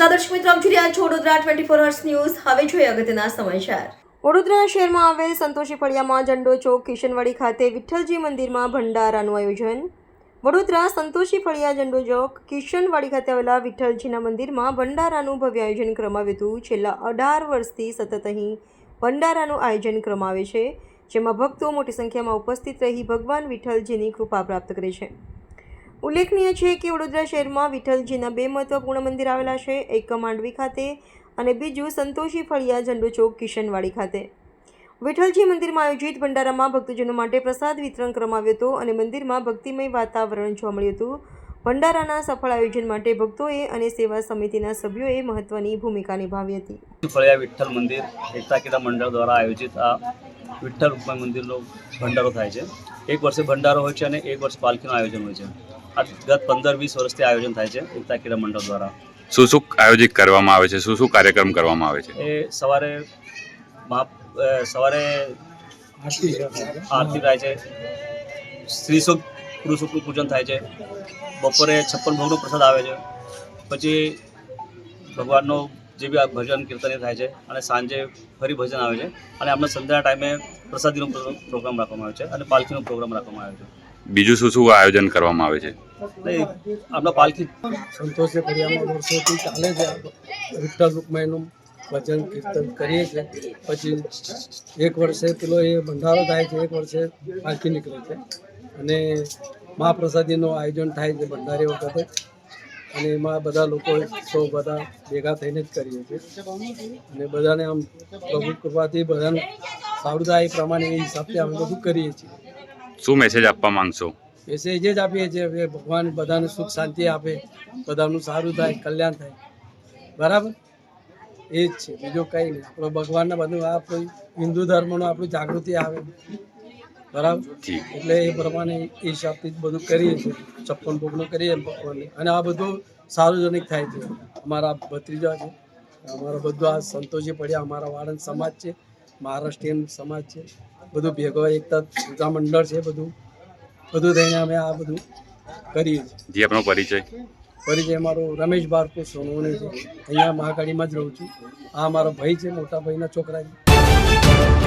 રહ્યા છો Vadodara twenty four hours news હવે જોઈએ અગત્યના સમાચાર. વડોદરા શહેરમાં આવેલ સંતોષી ફળિયામાં ઝંડો ચોક કિશનવાડી ખાતે વિઠ્ઠલજી મંદિરમાં ભંડારાનું આયોજન. વડોદરા સંતોષી ફળિયા ઝંડો ચોક કિશનવાડી ખાતે આવેલા વિઠ્ઠલજીના મંદિરમાં ભંડારાનું ભવ્ય આયોજન કરવામાં હતું. છેલ્લા અઢાર વર્ષથી સતત અહીં ભંડારાનું આયોજન કરવામાં છે, જેમાં ભક્તો મોટી સંખ્યામાં ઉપસ્થિત રહી ભગવાન વિઠ્ઠલજીની કૃપા પ્રાપ્ત કરે છે. ઉલ્લેખનીય છે કે વડોદરા શહેરમાં વિઠ્ઠલજીના બે મહત્વપૂર્ણ મંદિર આવેલા છે, એક માંડવી ખાતે અને બીજું સંતોષી ફળિયા ઝંડો ચોક કિશનવાડી ખાતે. વિઠ્ઠલજી મંદિરમાં આયોજિત ભંડારામાં ભક્તજનો માટે પ્રસાદ વિતરણ કરવામાં આવ્યું હતું અને મંદિરમાં ભક્તિમય વાતાવરણ જોવા મળ્યું હતું. ભંડારાના સફળ આયોજન માટે ભક્તોએ અને સેવા સમિતિના સભ્યોએ મહત્વની ભૂમિકા નિભાવી હતી. ફળિયા વિઠ્ઠલ મંદિર એકતા કીડા મંડળ દ્વારા આયોજિત આ વિઠ્ઠલ મંદિરનો ભંડારો થાય છે. એક વર્ષે ભંડારો હોય છે અને એક વર્ષ પાલખીનું આયોજન હોય છે. આ ગત પંદર વીસ વર્ષથી આયોજન થાય છે એકતા ક્રીડા મંડળ દ્વારા. શું શું આયોજિત કરવામાં આવે છે? શું શું કાર્યક્રમ કરવામાં આવે છે? એ સવારે સવારે આરતી થાય છે. સ્ત્રી સુખ પુરુષોકનું પૂજન થાય છે. બપોરે છપ્પન ભોગનો પ્રસાદ આવે છે. પછી ભગવાનનો જે બી આ ભજન કીર્તન થાય છે અને સાંજે ફરી ભજન આવે છે અને આપણે સંધ્યાના ટાઈમે પ્રસાદીનો પ્રોગ્રામ રાખવામાં આવે છે અને પાલખીનો પ્રોગ્રામ રાખવામાં આવે છે. બીજું શું શું આયોજન કરવામાં આવે છે? નહીં આપણા પાલખી સંતોષે ફરિયામાં વર્ષોથી ચાલે છે. વિઠ્ઠલ રૂકમાઈનું ભજન કીર્તન કરીએ છીએ પછી એક વર્ષે પેલો એ ભંડારો થાય છે એક વર્ષે પાલખી નીકળે છે. અને મહાપ્રસાદીનું આયોજન થાય છે ભંડારી વખતે. અને એમાં બધા લોકો સૌ બધા ભેગા થઈને જ કરીએ છીએ. અને બધાને આમ પ્રભુ કૃપાથી બધાને સારું થાય એ પ્રમાણે એ હિસાબથી અમે બધું કરીએ છીએ. શું મેસેજ આપવા માંગશો? મેસેજ જ આપીએ છીએ કે ભગવાન બધાને સુખ શાંતિ આપે બધાનું સારું થાય કલ્યાણ થાય. બરાબર? એ જ છે. બીજું કંઈ નહીં. આપણો ભગવાનને બધું આપણું હિન્દુ ધર્મનું આપણું જાગૃતિ આવે. બરાબર? એટલે એ પ્રમાણે એ હિસાબથી બધું કરીએ છીએ. છપ્પન ભોગનું કરીએ ભગવાનને. અને આ બધું સાર્વજનિક થાય છે. અમારા ભત્રીજા છે. અમારા બધું આ સંતોષી પડ્યા. અમારા વાળંદ સમાજ છે. મહારાષ્ટ્રીયન સમાજ છે. બધું ભેગો એકતા પૂજા મંડળ છે બધું. બધું થઈને અમે આ બધું કરીએ છીએ. જી આપનો પરિચય. પરિચય મારો રમેશ બારપુ સોનવણી છે. અહીંયા મહાકાળીમાં જ રહું છું. આ મારો ભાઈ છે મોટા ભાઈના છોકરા છે.